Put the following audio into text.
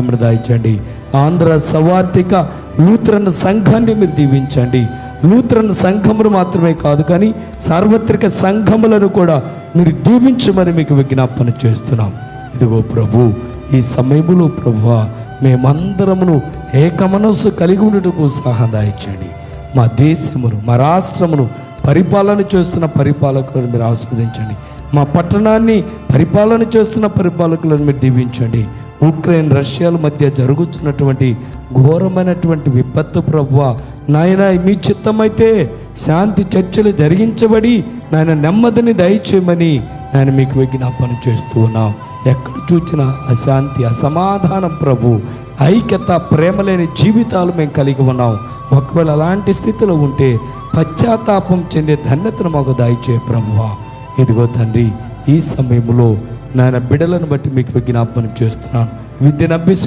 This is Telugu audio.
మీరు దాయించండి. ఆంధ్ర సవార్థిక లూత్రన్ సంఘాన్ని మీరు దీవించండి. లూత్రన్ సంఘములు మాత్రమే కాదు కానీ సార్వత్రిక సంఘములను కూడా మీరు దీవించమని మీకు విజ్ఞాపన చేస్తున్నాం. ఇదిగో ప్రభు ఈ సమయంలో ప్రభు మేమందరమును ఏక మనస్సు కలిగి ఉండటకు సహాయం దాయించండి. మా దేశమును మా రాష్ట్రమును పరిపాలన చేస్తున్న పరిపాలకులను మీరు ఆస్వాదించండి మా పట్టణాన్ని పరిపాలన చేస్తున్న పరిపాలకులను మీరు దీవించండి. ఉక్రెయిన్ రష్యాల మధ్య జరుగుతున్నటువంటి ఘోరమైనటువంటి విపత్తు ప్రభువ నాయన మీ చిత్తమైతే శాంతి చర్చలు జరిగించబడి నాయన నెమ్మదిని దయచేయమని నేను మీకు విజ్ఞాపన చేస్తూ ఉన్నాం. ఎక్కడ చూసినా అశాంతి అసమాధానం ప్రభు. ఐక్యత ప్రేమ లేని జీవితాలు మేము కలిగి ఉన్నాం. ఒకవేళ అలాంటి స్థితిలో ఉంటే పశ్చాత్తాపం చెందే ధన్యతను మాకు దయచేయ ప్రభువా. ఇదిగో తండ్రి ఈ సమయంలో నాయన బిడలను బట్టి మీకు విజ్ఞాపనం చేస్తున్నాను. విద్యను అభ్యసి